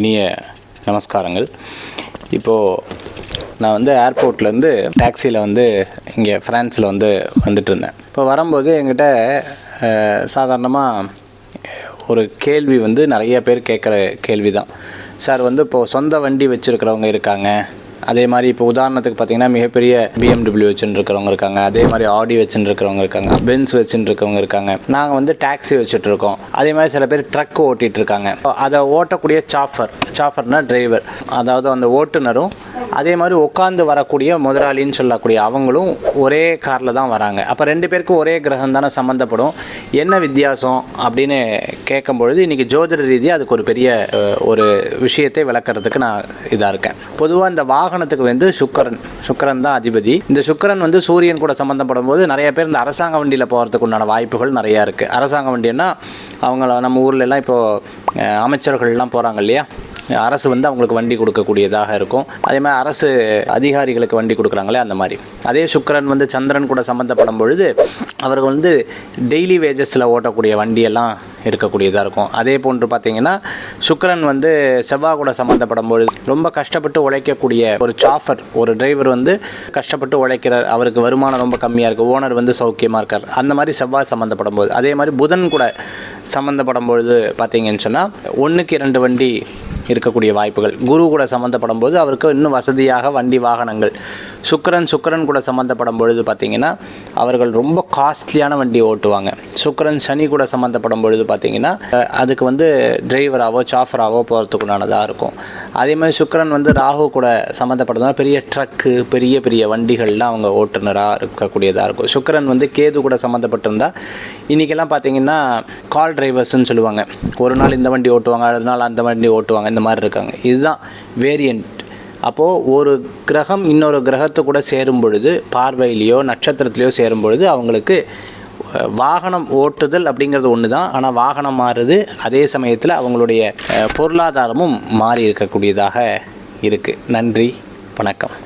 இனிய நமஸ்காரங்கள். இப்போது நான் வந்து ஏர்போர்ட்லேருந்து டாக்ஸியில் வந்து இங்கே ஃப்ரான்ஸில் வந்து வந்துட்டு இருந்தேன் இப்போ வரும்போது என்கிட்ட சாதாரணமாக ஒரு கேள்வி வந்து நிறைய பேர் கேட்குற கேள்வி தான் சார் வந்து இப்போது சொந்த வண்டி வச்சுருக்கிறவங்க இருக்காங்க. அதே மாதிரி இப்போ உதாரணத்துக்கு பார்த்தீங்கன்னா மிகப்பெரிய பிஎம்டபிள்யூ வச்சுட்டு இருக்கிறவங்க இருக்காங்க. அதே மாதிரி ஆடி வச்சுட்டு இருக்கிறவங்க இருக்காங்க. பென்ஸ் வச்சுட்டு இருக்கவங்க இருக்காங்க. நாங்கள் வந்து டாக்ஸி வச்சுட்டு இருக்கோம் அதே மாதிரி சில பேர் ட்ரக் ஓட்டிகிட்டு இருக்காங்க அதை ஓட்டக்கூடிய சாஃபர் சாஃபர்னா டிரைவர் அதாவது அந்த ஓட்டுநரும் அதே மாதிரி உட்காந்து வரக்கூடிய முதலாளின்னு சொல்லக்கூடிய அவங்களும் ஒரே காரில் தான் வராங்க. அப்போ ரெண்டு பேருக்கும் ஒரே கிரகம் தானே சம்மந்தப்படும் என்ன வித்தியாசம் அப்படின்னு கேட்கும் பொழுது இன்றைக்கி ஜோதிட ரீதியாக அதுக்கு ஒரு பெரிய ஒரு விஷயத்தை விளக்கிறதுக்கு நான் இதாக இருக்கேன். பொதுவாக இந்த வாகனத்துக்கு வந்து சுக்கரன் சுக்கரன் தான் அதிபதி. இந்த சுக்கரன் வந்து சூரியன் கூட சம்மந்தப்படும் போது நிறைய பேர் இந்த அரசாங்க வண்டியில் போகிறதுக்கு உண்டான வாய்ப்புகள் நிறையா இருக்குது அரசாங்க வண்டின்னா அவங்கள நம்ம ஊர்லெலாம் இப்போது அமைச்சர்கள்லாம் போகிறாங்க இல்லையா? அரசு வந்து அவங்களுக்கு வண்டி கொடுக்கக்கூடியதாக இருக்கும். அதே மாதிரி அரசு அதிகாரிகளுக்கு வண்டி கொடுக்குறாங்களே அந்த மாதிரி. அதே சுக்கரன் வந்து சந்திரன் கூட சம்மந்தப்படும் பொழுது அவர்கள் வந்து டெய்லி வேஜஸில் ஓட்டக்கூடிய வண்டியெல்லாம் இருக்கக்கூடியதாக இருக்கும். அதே போன்று பார்த்தீங்கன்னா சுக்கரன் வந்து செவ்வாய் கூட சம்மந்தப்படும் பொழுது ரொம்ப கஷ்டப்பட்டு உழைக்கக்கூடிய ஒரு சாஃபர் ஒரு டிரைவர் வந்து கஷ்டப்பட்டு உழைக்கிறார். அவருக்கு வருமானம் ரொம்ப கம்மியாக இருக்குது ஓனர் வந்து சௌக்கியமாக இருக்கார். அந்த மாதிரி செவ்வாய் சம்மந்தப்படும் போது அதே மாதிரி புதன் கூட சம்மந்தப்படும் பொழுது பார்த்தீங்கன்னு சொன்னால் ஒன்றுக்கு இரண்டு வண்டி இருக்கக்கூடிய வாய்ப்புகள். குரு கூட சம்மந்தப்படும் போது அவருக்கு இன்னும் வசதியாக வண்டி வாகனங்கள். சுக்கரன் சுக்கரன் கூட சம்மந்தப்படும் பொழுது பார்த்திங்கன்னா அவர்கள் ரொம்ப காஸ்ட்லியான வண்டி ஓட்டுவாங்க. சுக்கரன் சனி கூட சம்மந்தப்படும் பொழுது பார்த்திங்கன்னா அதுக்கு வந்து டிரைவராகவோ சாஃபராகவோ போகிறதுக்குண்டானதாக இருக்கும். அதே மாதிரி சுக்கரன் வந்து ராகு கூட சம்மந்தப்பட்டதுனா பெரிய ட்ரக்கு பெரிய பெரிய வண்டிகள்லாம் அவங்க ஓட்டுநராக இருக்கக்கூடியதாக இருக்கும். சுக்கரன் வந்து கேது கூட சம்மந்தப்பட்டிருந்தால் இன்றைக்கெல்லாம் பார்த்தீங்கன்னா கால் டிரைவர்ஸ்ன்னு சொல்லுவாங்க. ஒரு நாள் இந்த வண்டி ஓட்டுவாங்க அடுத்த நாள் அந்த வண்டி ஓட்டுவாங்க இந்த மாதிரி இருக்காங்க. இதுதான் வேரியண்ட் அப்போது ஒரு கிரகம் இன்னொரு கிரகத்தை கூட சேரும் பொழுது பார்வையிலையோ நட்சத்திரத்திலையோ சேரும் பொழுது அவங்களுக்கு வாகனம் ஓட்டுதல் அப்படிங்கிறது ஒன்று தான் ஆனால் வாகனம் மாறுது. அதே சமயத்தில் அவங்களுடைய பொருளாதாரமும் மாறி இருக்கக்கூடியதாக இருக்குது நன்றி. வணக்கம்.